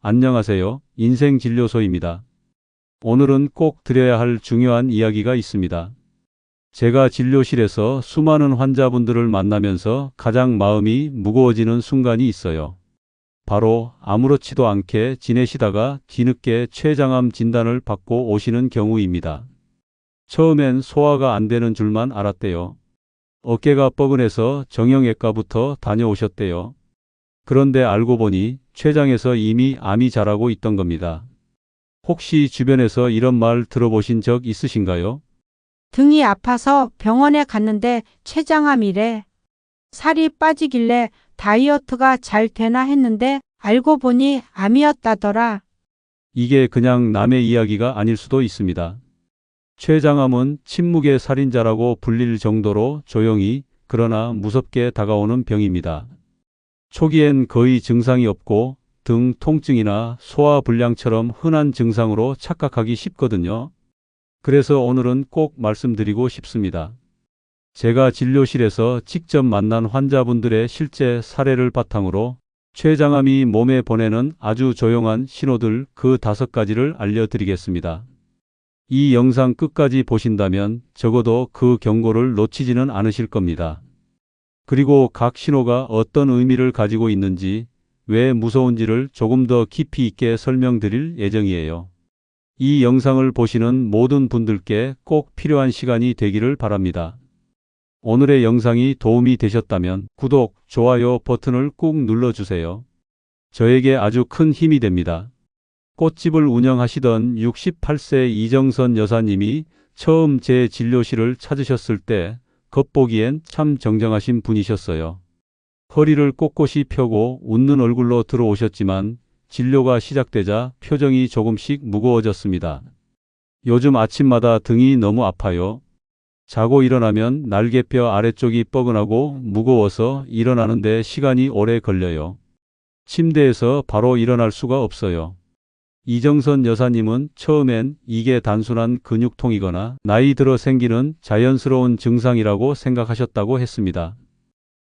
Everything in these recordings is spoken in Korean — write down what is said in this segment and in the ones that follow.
안녕하세요. 인생진료소입니다. 오늘은 꼭 드려야 할 중요한 이야기가 있습니다. 제가 진료실에서 수많은 환자분들을 만나면서 가장 마음이 무거워지는 순간이 있어요. 바로 아무렇지도 않게 지내시다가 뒤늦게 췌장암 진단을 받고 오시는 경우입니다. 처음엔 소화가 안 되는 줄만 알았대요. 어깨가 뻐근해서 정형외과부터 다녀오셨대요. 그런데 알고 보니 췌장에서 이미 암이 자라고 있던 겁니다. 혹시 주변에서 이런 말 들어보신 적 있으신가요? 등이 아파서 병원에 갔는데 췌장암이래. 살이 빠지길래 다이어트가 잘 되나 했는데 알고 보니 암이었다더라. 이게 그냥 남의 이야기가 아닐 수도 있습니다. 췌장암은 침묵의 살인자라고 불릴 정도로 조용히 그러나 무섭게 다가오는 병입니다. 초기엔 거의 증상이 없고 등 통증이나 소화 불량처럼 흔한 증상으로 착각하기 쉽거든요. 그래서 오늘은 꼭 말씀드리고 싶습니다. 제가 진료실에서 직접 만난 환자분들의 실제 사례를 바탕으로 췌장암이 몸에 보내는 아주 조용한 신호들 그 다섯 가지를 알려드리겠습니다. 이 영상 끝까지 보신다면 적어도 그 경고를 놓치지는 않으실 겁니다. 그리고 각 신호가 어떤 의미를 가지고 있는지, 왜 무서운지를 조금 더 깊이 있게 설명드릴 예정이에요. 이 영상을 보시는 모든 분들께 꼭 필요한 시간이 되기를 바랍니다. 오늘의 영상이 도움이 되셨다면 구독, 좋아요 버튼을 꾹 눌러주세요. 저에게 아주 큰 힘이 됩니다. 꽃집을 운영하시던 68세 이정선 여사님이 처음 제 진료실을 찾으셨을 때 겉보기엔 참 정정하신 분이셨어요. 허리를 꼿꼿이 펴고 웃는 얼굴로 들어오셨지만 진료가 시작되자 표정이 조금씩 무거워졌습니다. 요즘 아침마다 등이 너무 아파요. 자고 일어나면 날개뼈 아래쪽이 뻐근하고 무거워서 일어나는데 시간이 오래 걸려요. 침대에서 바로 일어날 수가 없어요. 이정선 여사님은 처음엔 이게 단순한 근육통이거나 나이 들어 생기는 자연스러운 증상이라고 생각하셨다고 했습니다.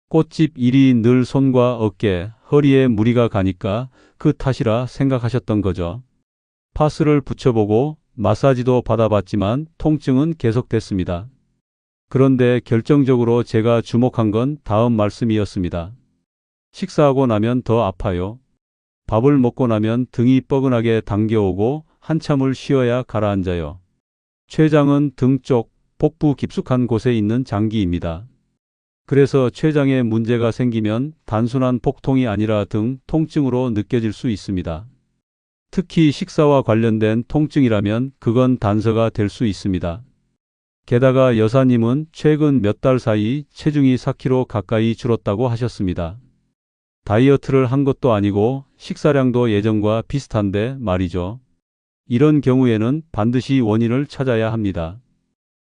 꽃집 일이 늘 손과 어깨, 허리에 무리가 가니까 그 탓이라 생각하셨던 거죠. 파스를 붙여보고 마사지도 받아봤지만 통증은 계속됐습니다. 그런데 결정적으로 제가 주목한 건 다음 말씀이었습니다. 식사하고 나면 더 아파요. 밥을 먹고 나면 등이 뻐근하게 당겨오고 한참을 쉬어야 가라앉아요. 췌장은 등 쪽, 복부 깊숙한 곳에 있는 장기입니다. 그래서 췌장에 문제가 생기면 단순한 복통이 아니라 등 통증으로 느껴질 수 있습니다. 특히 식사와 관련된 통증이라면 그건 단서가 될 수 있습니다. 게다가 여사님은 최근 몇 달 사이 체중이 4kg 가까이 줄었다고 하셨습니다. 다이어트를 한 것도 아니고 식사량도 예전과 비슷한데 말이죠. 이런 경우에는 반드시 원인을 찾아야 합니다.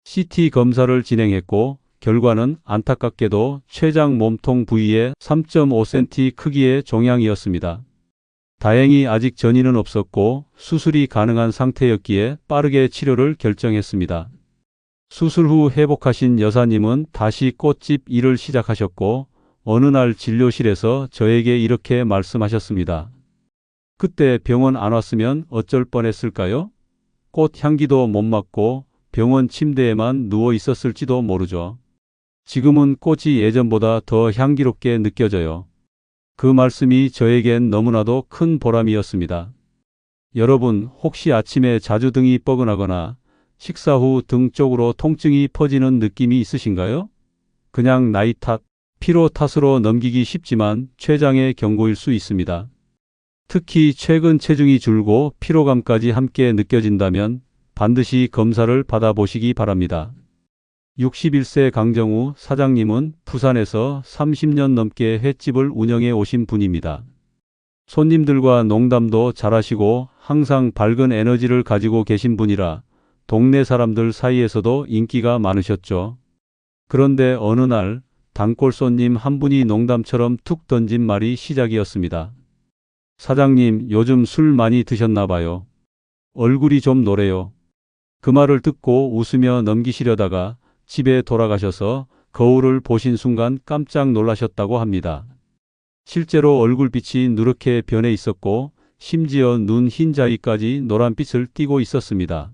CT 검사를 진행했고 결과는 안타깝게도 췌장 몸통 부위의 3.5cm 크기의 종양이었습니다. 다행히 아직 전이는 없었고 수술이 가능한 상태였기에 빠르게 치료를 결정했습니다. 수술 후 회복하신 여사님은 다시 꽃집 일을 시작하셨고 어느 날 진료실에서 저에게 이렇게 말씀하셨습니다. 그때 병원 안 왔으면 어쩔 뻔했을까요? 꽃 향기도 못 맡고 병원 침대에만 누워 있었을지도 모르죠. 지금은 꽃이 예전보다 더 향기롭게 느껴져요. 그 말씀이 저에겐 너무나도 큰 보람이었습니다. 여러분, 혹시 아침에 자주 등이 뻐근하거나 식사 후 등 쪽으로 통증이 퍼지는 느낌이 있으신가요? 그냥 나이 탓, 피로 탓으로 넘기기 쉽지만 췌장의 경고일 수 있습니다. 특히 최근 체중이 줄고 피로감까지 함께 느껴진다면 반드시 검사를 받아보시기 바랍니다. 61세 강정우 사장님은 부산에서 30년 넘게 횟집을 운영해 오신 분입니다. 손님들과 농담도 잘하시고 항상 밝은 에너지를 가지고 계신 분이라 동네 사람들 사이에서도 인기가 많으셨죠. 그런데 어느 날 단골 손님 한 분이 농담처럼 툭 던진 말이 시작이었습니다. 사장님, 요즘 술 많이 드셨나 봐요. 얼굴이 좀 노래요. 그 말을 듣고 웃으며 넘기시려다가 집에 돌아가셔서 거울을 보신 순간 깜짝 놀라셨다고 합니다. 실제로 얼굴빛이 누렇게 변해 있었고 심지어 눈 흰자위까지 노란빛을 띠고 있었습니다.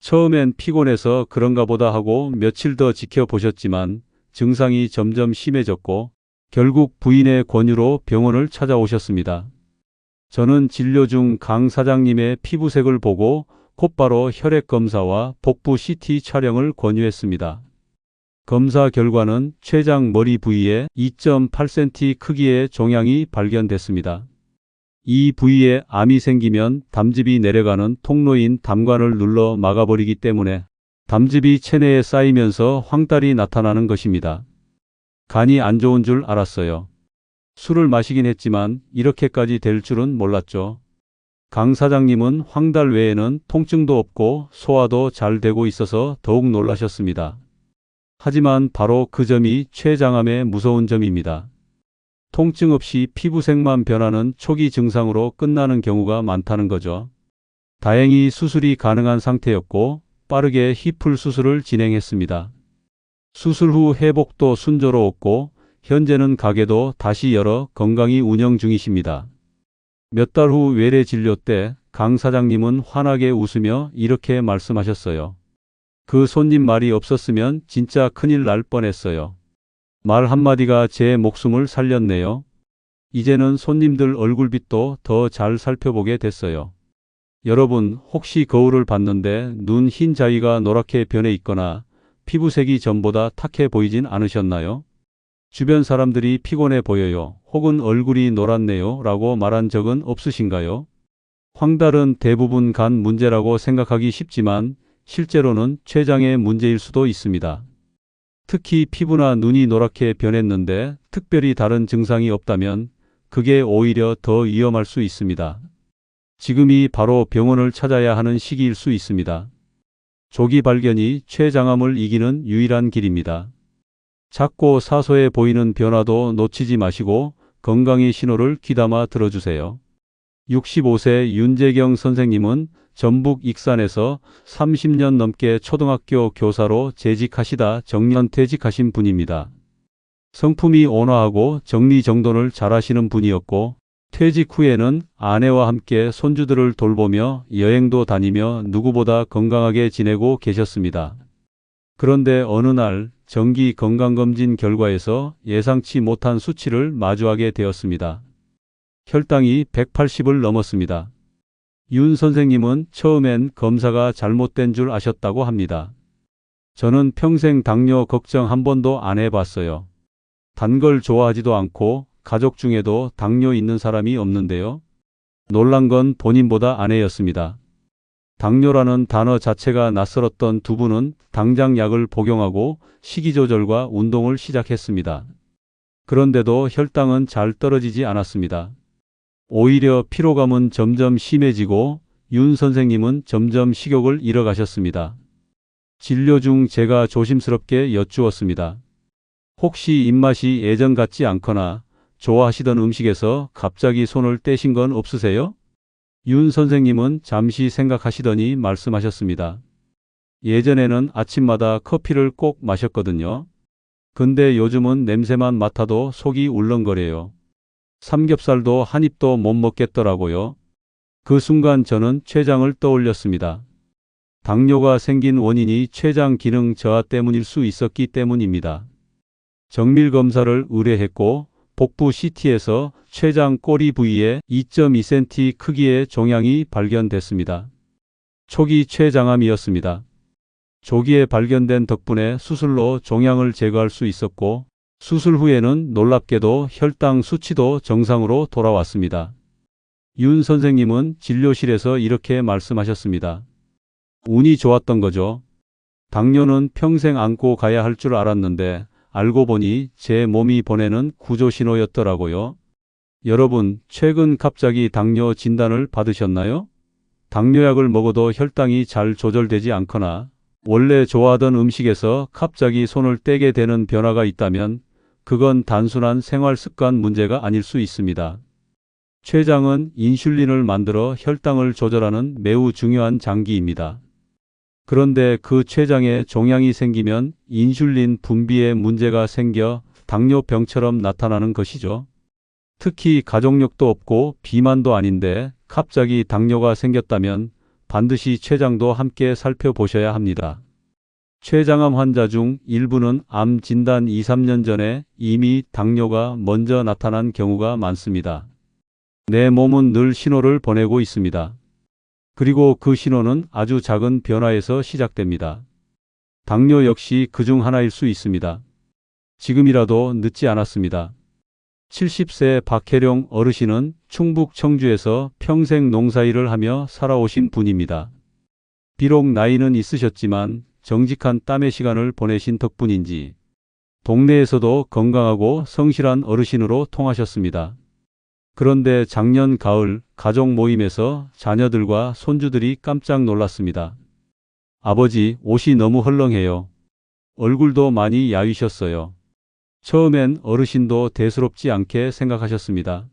처음엔 피곤해서 그런가 보다 하고 며칠 더 지켜보셨지만 증상이 점점 심해졌고 결국 부인의 권유로 병원을 찾아오셨습니다. 저는 진료 중 강 사장님의 피부색을 보고 곧바로 혈액 검사와 복부 CT 촬영을 권유했습니다. 검사 결과는 췌장 머리 부위에 2.8cm 크기의 종양이 발견됐습니다. 이 부위에 암이 생기면 담즙이 내려가는 통로인 담관을 눌러 막아버리기 때문에 담즙이 체내에 쌓이면서 황달이 나타나는 것입니다. 간이 안 좋은 줄 알았어요. 술을 마시긴 했지만 이렇게까지 될 줄은 몰랐죠. 강 사장님은 황달 외에는 통증도 없고 소화도 잘 되고 있어서 더욱 놀라셨습니다. 하지만 바로 그 점이 췌장암의 무서운 점입니다. 통증 없이 피부색만 변하는 초기 증상으로 끝나는 경우가 많다는 거죠. 다행히 수술이 가능한 상태였고 빠르게 히플 수술을 진행했습니다. 수술 후 회복도 순조로웠고 현재는 가게도 다시 열어 건강히 운영 중이십니다. 몇 달 후 외래 진료 때 강 사장님은 환하게 웃으며 이렇게 말씀하셨어요. 그 손님 말이 없었으면 진짜 큰일 날 뻔했어요. 말 한마디가 제 목숨을 살렸네요. 이제는 손님들 얼굴빛도 더 잘 살펴보게 됐어요. 여러분, 혹시 거울을 봤는데 눈 흰 자위가 노랗게 변해 있거나 피부색이 전보다 탁해 보이진 않으셨나요? 주변 사람들이 피곤해 보여요. 혹은 얼굴이 노랗네요. 라고 말한 적은 없으신가요? 황달은 대부분 간 문제라고 생각하기 쉽지만 실제로는 췌장의 문제일 수도 있습니다. 특히 피부나 눈이 노랗게 변했는데 특별히 다른 증상이 없다면 그게 오히려 더 위험할 수 있습니다. 지금이 바로 병원을 찾아야 하는 시기일 수 있습니다. 조기 발견이 췌장암을 이기는 유일한 길입니다. 작고 사소해 보이는 변화도 놓치지 마시고 건강의 신호를 귀담아 들어주세요. 65세 윤재경 선생님은 전북 익산에서 30년 넘게 초등학교 교사로 재직하시다 정년퇴직하신 분입니다. 성품이 온화하고 정리정돈을 잘하시는 분이었고 퇴직 후에는 아내와 함께 손주들을 돌보며 여행도 다니며 누구보다 건강하게 지내고 계셨습니다. 그런데 어느 날 정기 건강검진 결과에서 예상치 못한 수치를 마주하게 되었습니다. 혈당이 180을 넘었습니다. 윤 선생님은 처음엔 검사가 잘못된 줄 아셨다고 합니다. 저는 평생 당뇨 걱정 한 번도 안 해봤어요. 단 걸 좋아하지도 않고 가족 중에도 당뇨 있는 사람이 없는데요. 놀란 건 본인보다 아내였습니다. 당뇨라는 단어 자체가 낯설었던 두 분은 당장 약을 복용하고 식이조절과 운동을 시작했습니다. 그런데도 혈당은 잘 떨어지지 않았습니다. 오히려 피로감은 점점 심해지고 윤 선생님은 점점 식욕을 잃어가셨습니다. 진료 중 제가 조심스럽게 여쭈었습니다. 혹시 입맛이 예전 같지 않거나 좋아하시던 음식에서 갑자기 손을 떼신 건 없으세요? 윤 선생님은 잠시 생각하시더니 말씀하셨습니다. 예전에는 아침마다 커피를 꼭 마셨거든요. 근데 요즘은 냄새만 맡아도 속이 울렁거려요. 삼겹살도 한 입도 못 먹겠더라고요. 그 순간 저는 췌장을 떠올렸습니다. 당뇨가 생긴 원인이 췌장 기능 저하 때문일 수 있었기 때문입니다. 정밀 검사를 의뢰했고 복부 CT에서 췌장 꼬리 부위에 2.2cm 크기의 종양이 발견됐습니다. 초기 췌장암이었습니다. 조기에 발견된 덕분에 수술로 종양을 제거할 수 있었고 수술 후에는 놀랍게도 혈당 수치도 정상으로 돌아왔습니다. 윤 선생님은 진료실에서 이렇게 말씀하셨습니다. 운이 좋았던 거죠. 당뇨는 평생 안고 가야 할 줄 알았는데 알고 보니 제 몸이 보내는 구조 신호였더라고요. 여러분, 최근 갑자기 당뇨 진단을 받으셨나요? 당뇨약을 먹어도 혈당이 잘 조절되지 않거나 원래 좋아하던 음식에서 갑자기 손을 떼게 되는 변화가 있다면 그건 단순한 생활 습관 문제가 아닐 수 있습니다. 췌장은 인슐린을 만들어 혈당을 조절하는 매우 중요한 장기입니다. 그런데 그 췌장에 종양이 생기면 인슐린 분비에 문제가 생겨 당뇨병처럼 나타나는 것이죠. 특히 가족력도 없고 비만도 아닌데 갑자기 당뇨가 생겼다면 반드시 췌장도 함께 살펴보셔야 합니다. 췌장암 환자 중 일부는 암 진단 2, 3년 전에 이미 당뇨가 먼저 나타난 경우가 많습니다. 내 몸은 늘 신호를 보내고 있습니다. 그리고 그 신호는 아주 작은 변화에서 시작됩니다. 당뇨 역시 그 중 하나일 수 있습니다. 지금이라도 늦지 않았습니다. 70세 박혜룡 어르신은 충북 청주에서 평생 농사일을 하며 살아오신 분입니다. 비록 나이는 있으셨지만 정직한 땀의 시간을 보내신 덕분인지 동네에서도 건강하고 성실한 어르신으로 통하셨습니다. 그런데 작년 가을 가족 모임에서 자녀들과 손주들이 깜짝 놀랐습니다. 아버지 옷이 너무 헐렁해요. 얼굴도 많이 야위셨어요. 처음엔 어르신도 대수롭지 않게 생각하셨습니다.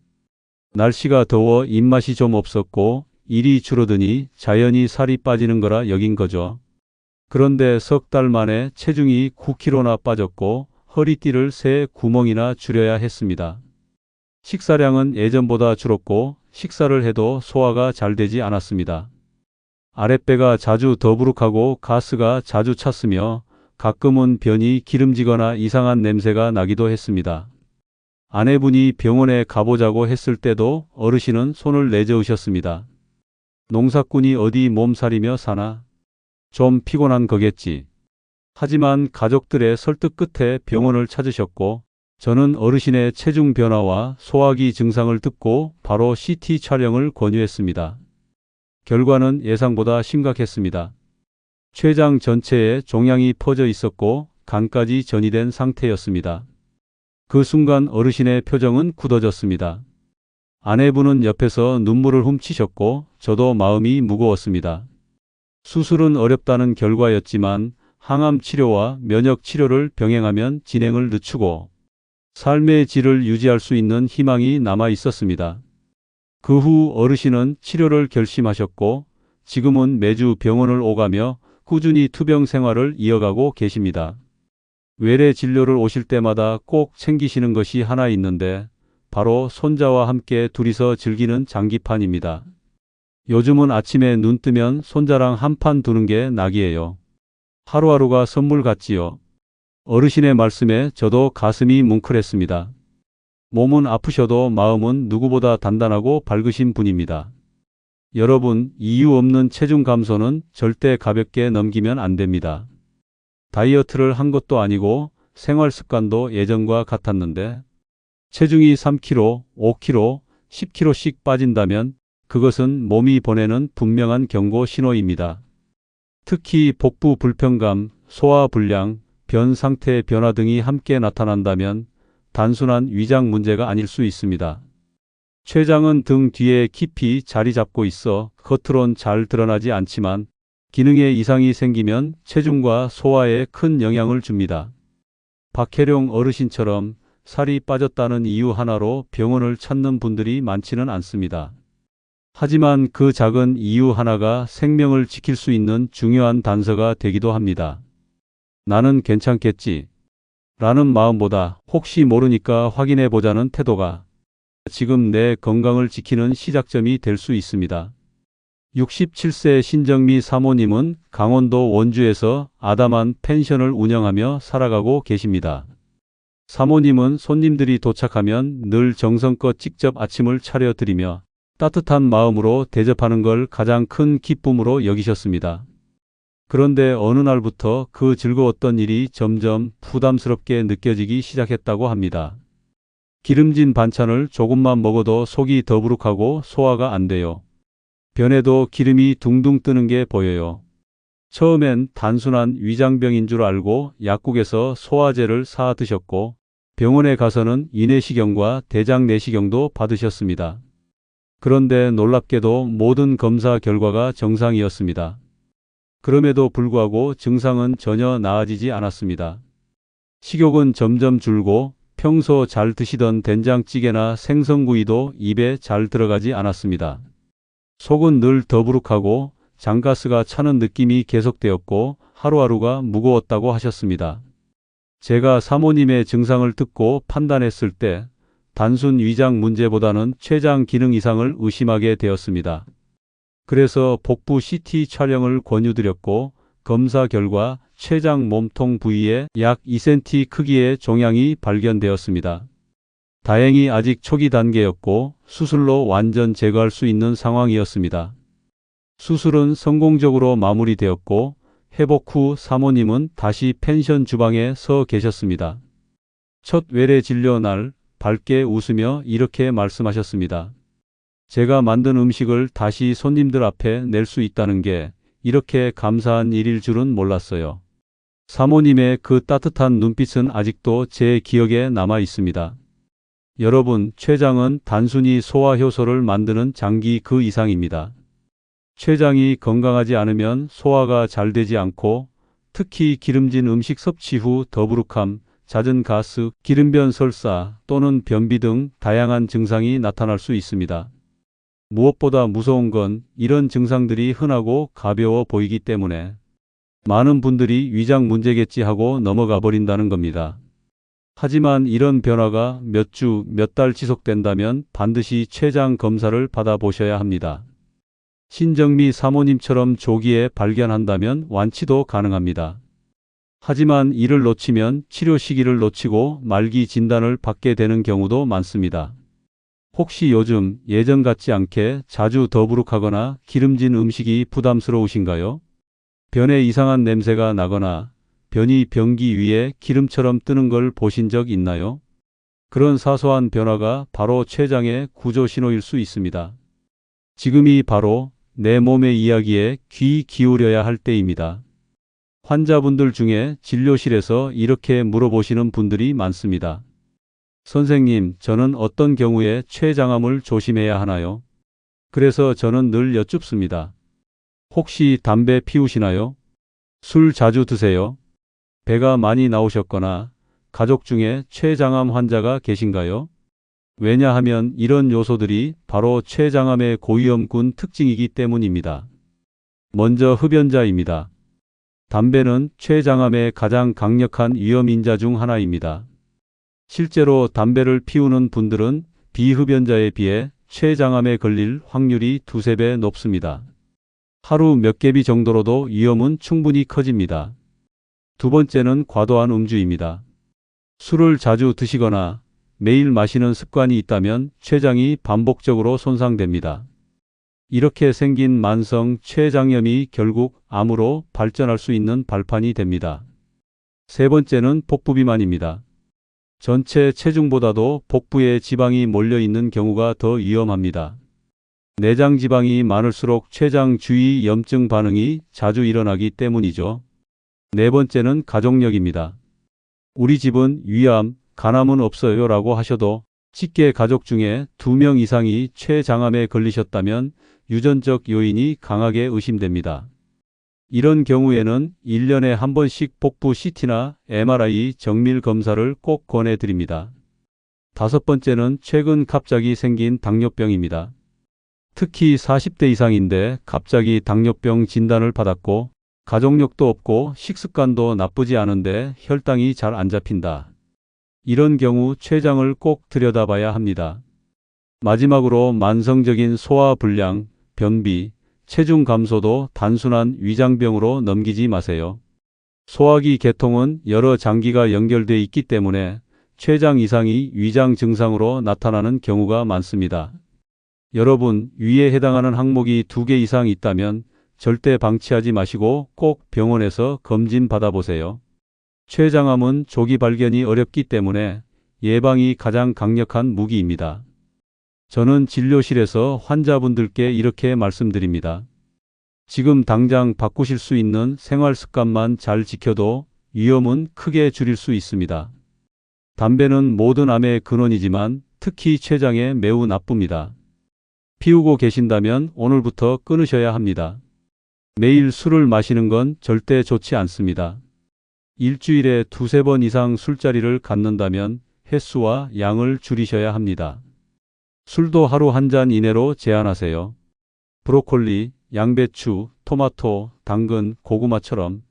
날씨가 더워 입맛이 좀 없었고 일이 줄어드니 자연히 살이 빠지는 거라 여긴 거죠. 그런데 석 달 만에 체중이 9kg나 빠졌고 허리띠를 세 구멍이나 줄여야 했습니다. 식사량은 예전보다 줄었고 식사를 해도 소화가 잘 되지 않았습니다. 아랫배가 자주 더부룩하고 가스가 자주 찼으며 가끔은 변이 기름지거나 이상한 냄새가 나기도 했습니다. 아내분이 병원에 가보자고 했을 때도 어르신은 손을 내저으셨습니다. 농사꾼이 어디 몸살이며 사나? 좀 피곤한 거겠지. 하지만 가족들의 설득 끝에 병원을 찾으셨고 저는 어르신의 체중 변화와 소화기 증상을 듣고 바로 CT 촬영을 권유했습니다. 결과는 예상보다 심각했습니다. 췌장 전체에 종양이 퍼져 있었고 간까지 전이된 상태였습니다. 그 순간 어르신의 표정은 굳어졌습니다. 아내분은 옆에서 눈물을 훔치셨고 저도 마음이 무거웠습니다. 수술은 어렵다는 결과였지만 항암 치료와 면역 치료를 병행하면 진행을 늦추고 삶의 질을 유지할 수 있는 희망이 남아 있었습니다. 그 후 어르신은 치료를 결심하셨고 지금은 매주 병원을 오가며 꾸준히 투병 생활을 이어가고 계십니다. 외래 진료를 오실 때마다 꼭 챙기시는 것이 하나 있는데 바로 손자와 함께 둘이서 즐기는 장기판입니다. 요즘은 아침에 눈 뜨면 손자랑 한 판 두는 게 낙이에요. 하루하루가 선물 같지요. 어르신의 말씀에 저도 가슴이 뭉클했습니다. 몸은 아프셔도 마음은 누구보다 단단하고 밝으신 분입니다. 여러분, 이유 없는 체중 감소는 절대 가볍게 넘기면 안 됩니다. 다이어트를 한 것도 아니고 생활 습관도 예전과 같았는데 체중이 3kg, 5kg, 10kg씩 빠진다면 그것은 몸이 보내는 분명한 경고 신호입니다. 특히 복부 불편감, 소화 불량, 변 상태 변화 등이 함께 나타난다면 단순한 위장 문제가 아닐 수 있습니다. 췌장은 등 뒤에 깊이 자리 잡고 있어 겉으론 잘 드러나지 않지만 기능에 이상이 생기면 체중과 소화에 큰 영향을 줍니다. 박혜룡 어르신처럼 살이 빠졌다는 이유 하나로 병원을 찾는 분들이 많지는 않습니다. 하지만 그 작은 이유 하나가 생명을 지킬 수 있는 중요한 단서가 되기도 합니다. 나는 괜찮겠지. 라는 마음보다 혹시 모르니까 확인해 보자는 태도가 지금 내 건강을 지키는 시작점이 될 수 있습니다. 67세 신정미 사모님은 강원도 원주에서 아담한 펜션을 운영하며 살아가고 계십니다. 사모님은 손님들이 도착하면 늘 정성껏 직접 아침을 차려드리며 따뜻한 마음으로 대접하는 걸 가장 큰 기쁨으로 여기셨습니다. 그런데 어느 날부터 그 즐거웠던 일이 점점 부담스럽게 느껴지기 시작했다고 합니다. 기름진 반찬을 조금만 먹어도 속이 더부룩하고 소화가 안 돼요. 변에도 기름이 둥둥 뜨는 게 보여요. 처음엔 단순한 위장병인 줄 알고 약국에서 소화제를 사 드셨고 병원에 가서는 인내시경과 대장 내시경도 받으셨습니다. 그런데 놀랍게도 모든 검사 결과가 정상이었습니다. 그럼에도 불구하고 증상은 전혀 나아지지 않았습니다. 식욕은 점점 줄고 평소 잘 드시던 된장찌개나 생선구이도 입에 잘 들어가지 않았습니다. 속은 늘 더부룩하고 장가스가 차는 느낌이 계속되었고 하루하루가 무거웠다고 하셨습니다. 제가 사모님의 증상을 듣고 판단했을 때 단순 위장 문제보다는 췌장 기능 이상을 의심하게 되었습니다. 그래서 복부 CT 촬영을 권유드렸고 검사 결과 췌장 몸통 부위에 약 2cm 크기의 종양이 발견되었습니다. 다행히 아직 초기 단계였고 수술로 완전 제거할 수 있는 상황이었습니다. 수술은 성공적으로 마무리되었고 회복 후 사모님은 다시 펜션 주방에 서 계셨습니다. 첫 외래 진료 날 밝게 웃으며 이렇게 말씀하셨습니다. 제가 만든 음식을 다시 손님들 앞에 낼 수 있다는 게 이렇게 감사한 일일 줄은 몰랐어요. 사모님의 그 따뜻한 눈빛은 아직도 제 기억에 남아 있습니다. 여러분, 췌장은 단순히 소화 효소를 만드는 장기 그 이상입니다. 췌장이 건강하지 않으면 소화가 잘 되지 않고 특히 기름진 음식 섭취 후 더부룩함, 잦은 가스, 기름변 설사 또는 변비 등 다양한 증상이 나타날 수 있습니다. 무엇보다 무서운 건 이런 증상들이 흔하고 가벼워 보이기 때문에 많은 분들이 위장 문제겠지 하고 넘어가 버린다는 겁니다. 하지만 이런 변화가 몇 주, 몇 달 지속된다면 반드시 췌장 검사를 받아보셔야 합니다. 신정미 사모님처럼 조기에 발견한다면 완치도 가능합니다. 하지만 이를 놓치면 치료 시기를 놓치고 말기 진단을 받게 되는 경우도 많습니다. 혹시 요즘 예전 같지 않게 자주 더부룩하거나 기름진 음식이 부담스러우신가요? 변에 이상한 냄새가 나거나 변이 변기 위에 기름처럼 뜨는 걸 보신 적 있나요? 그런 사소한 변화가 바로 췌장의 구조 신호일 수 있습니다. 지금이 바로 내 몸의 이야기에 귀 기울여야 할 때입니다. 환자분들 중에 진료실에서 이렇게 물어보시는 분들이 많습니다. 선생님, 저는 어떤 경우에 췌장암을 조심해야 하나요? 그래서 저는 늘 여쭙습니다. 혹시 담배 피우시나요? 술 자주 드세요? 배가 많이 나오셨거나 가족 중에 췌장암 환자가 계신가요? 왜냐하면 이런 요소들이 바로 췌장암의 고위험군 특징이기 때문입니다. 먼저 흡연자입니다. 담배는 췌장암의 가장 강력한 위험인자 중 하나입니다. 실제로 담배를 피우는 분들은 비흡연자에 비해 췌장암에 걸릴 확률이 두세 배 높습니다. 하루 몇 개비 정도로도 위험은 충분히 커집니다. 두 번째는 과도한 음주입니다. 술을 자주 드시거나 매일 마시는 습관이 있다면 췌장이 반복적으로 손상됩니다. 이렇게 생긴 만성 췌장염이 결국 암으로 발전할 수 있는 발판이 됩니다. 세 번째는 복부 비만입니다. 전체 체중보다도 복부에 지방이 몰려 있는 경우가 더 위험합니다. 내장 지방이 많을수록 췌장 주위 염증 반응이 자주 일어나기 때문이죠. 네 번째는 가족력입니다. 우리 집은 위암, 간암은 없어요 라고 하셔도 직계 가족 중에 두 명 이상이 췌장암에 걸리셨다면 유전적 요인이 강하게 의심됩니다. 이런 경우에는 1년에 한 번씩 복부 CT나 MRI 정밀 검사를 꼭 권해드립니다. 다섯 번째는 최근 갑자기 생긴 당뇨병입니다. 특히 40대 이상인데 갑자기 당뇨병 진단을 받았고 가족력도 없고 식습관도 나쁘지 않은데 혈당이 잘 안 잡힌다. 이런 경우 췌장을 꼭 들여다봐야 합니다. 마지막으로 만성적인 소화불량, 변비, 체중 감소도 단순한 위장병으로 넘기지 마세요. 소화기 계통은 여러 장기가 연결돼 있기 때문에 췌장 이상이 위장 증상으로 나타나는 경우가 많습니다. 여러분, 위에 해당하는 항목이 두 개 이상 있다면 절대 방치하지 마시고 꼭 병원에서 검진 받아보세요. 췌장암은 조기 발견이 어렵기 때문에 예방이 가장 강력한 무기입니다. 저는 진료실에서 환자분들께 이렇게 말씀드립니다. 지금 당장 바꾸실 수 있는 생활 습관만 잘 지켜도 위험은 크게 줄일 수 있습니다. 담배는 모든 암의 근원이지만 특히 췌장에 매우 나쁩니다. 피우고 계신다면 오늘부터 끊으셔야 합니다. 매일 술을 마시는 건 절대 좋지 않습니다. 일주일에 두세 번 이상 술자리를 갖는다면 횟수와 양을 줄이셔야 합니다. 술도 하루 한 잔 이내로 제한하세요. 브로콜리, 양배추, 토마토, 당근, 고구마처럼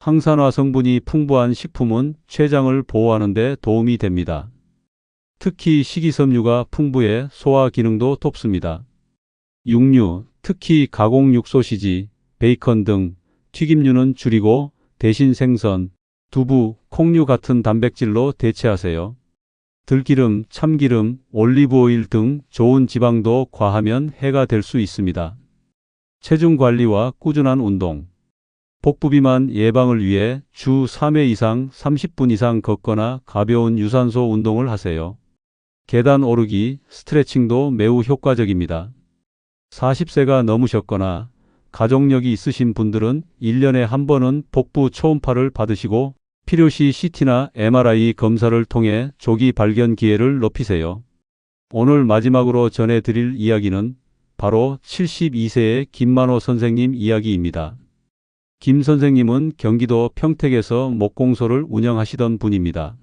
항산화 성분이 풍부한 식품은 췌장을 보호하는 데 도움이 됩니다. 특히 식이섬유가 풍부해 소화 기능도 돕습니다. 육류, 특히 가공 육 소시지, 베이컨 등 튀김류는 줄이고 대신 생선, 두부, 콩류 같은 단백질로 대체하세요. 들기름, 참기름, 올리브오일 등 좋은 지방도 과하면 해가 될 수 있습니다. 체중 관리와 꾸준한 운동. 복부비만 예방을 위해 주 3회 이상 30분 이상 걷거나 가벼운 유산소 운동을 하세요. 계단 오르기, 스트레칭도 매우 효과적입니다. 40세가 넘으셨거나 가족력이 있으신 분들은 1년에 한 번은 복부 초음파를 받으시고 필요시 CT나 MRI 검사를 통해 조기 발견 기회를 높이세요. 오늘 마지막으로 전해드릴 이야기는 바로 72세의 김만호 선생님 이야기입니다. 김 선생님은 경기도 평택에서 목공소를 운영하시던 분입니다.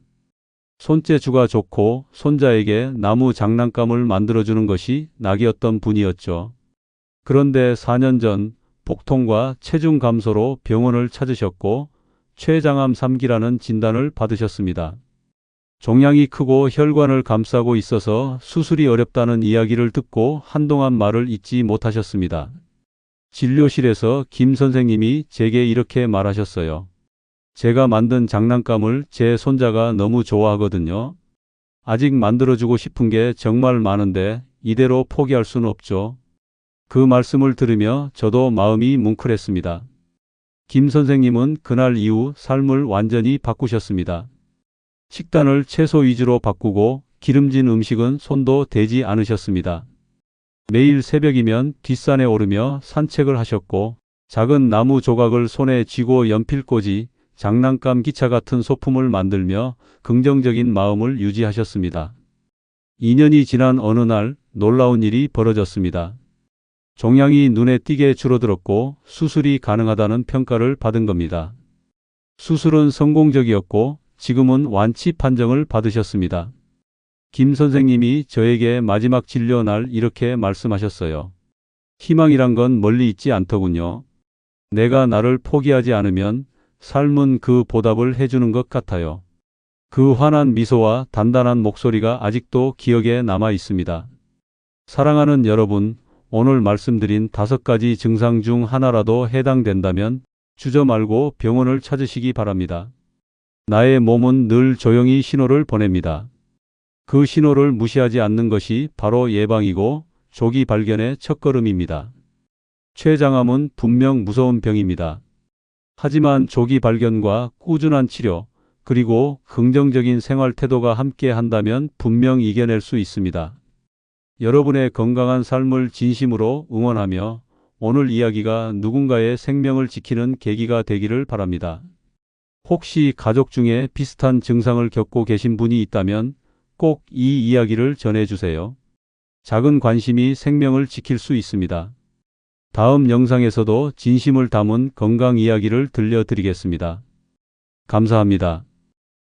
손재주가 좋고 손자에게 나무 장난감을 만들어주는 것이 낙이었던 분이었죠. 그런데 4년 전 복통과 체중 감소로 병원을 찾으셨고 췌장암 3기라는 진단을 받으셨습니다. 종양이 크고 혈관을 감싸고 있어서 수술이 어렵다는 이야기를 듣고 한동안 말을 잇지 못하셨습니다. 진료실에서 김 선생님이 제게 이렇게 말하셨어요. 제가 만든 장난감을 제 손자가 너무 좋아하거든요. 아직 만들어주고 싶은 게 정말 많은데 이대로 포기할 수는 없죠. 그 말씀을 들으며 저도 마음이 뭉클했습니다. 김 선생님은 그날 이후 삶을 완전히 바꾸셨습니다. 식단을 채소 위주로 바꾸고 기름진 음식은 손도 대지 않으셨습니다. 매일 새벽이면 뒷산에 오르며 산책을 하셨고 작은 나무 조각을 손에 쥐고 연필꽂이, 장난감 기차 같은 소품을 만들며 긍정적인 마음을 유지하셨습니다. 2년이 지난 어느 날 놀라운 일이 벌어졌습니다. 종양이 눈에 띄게 줄어들었고 수술이 가능하다는 평가를 받은 겁니다. 수술은 성공적이었고 지금은 완치 판정을 받으셨습니다. 김 선생님이 저에게 마지막 진료 날 이렇게 말씀하셨어요. 희망이란 건 멀리 있지 않더군요. 내가 나를 포기하지 않으면 삶은 그 보답을 해주는 것 같아요. 그 환한 미소와 단단한 목소리가 아직도 기억에 남아 있습니다. 사랑하는 여러분, 오늘 말씀드린 다섯 가지 증상 중 하나라도 해당된다면 주저 말고 병원을 찾으시기 바랍니다. 나의 몸은 늘 조용히 신호를 보냅니다. 그 신호를 무시하지 않는 것이 바로 예방이고 조기 발견의 첫걸음입니다. 췌장암은 분명 무서운 병입니다. 하지만 조기 발견과 꾸준한 치료, 그리고 긍정적인 생활 태도가 함께 한다면 분명 이겨낼 수 있습니다. 여러분의 건강한 삶을 진심으로 응원하며 오늘 이야기가 누군가의 생명을 지키는 계기가 되기를 바랍니다. 혹시 가족 중에 비슷한 증상을 겪고 계신 분이 있다면 꼭 이 이야기를 전해주세요. 작은 관심이 생명을 지킬 수 있습니다. 다음 영상에서도 진심을 담은 건강 이야기를 들려드리겠습니다. 감사합니다.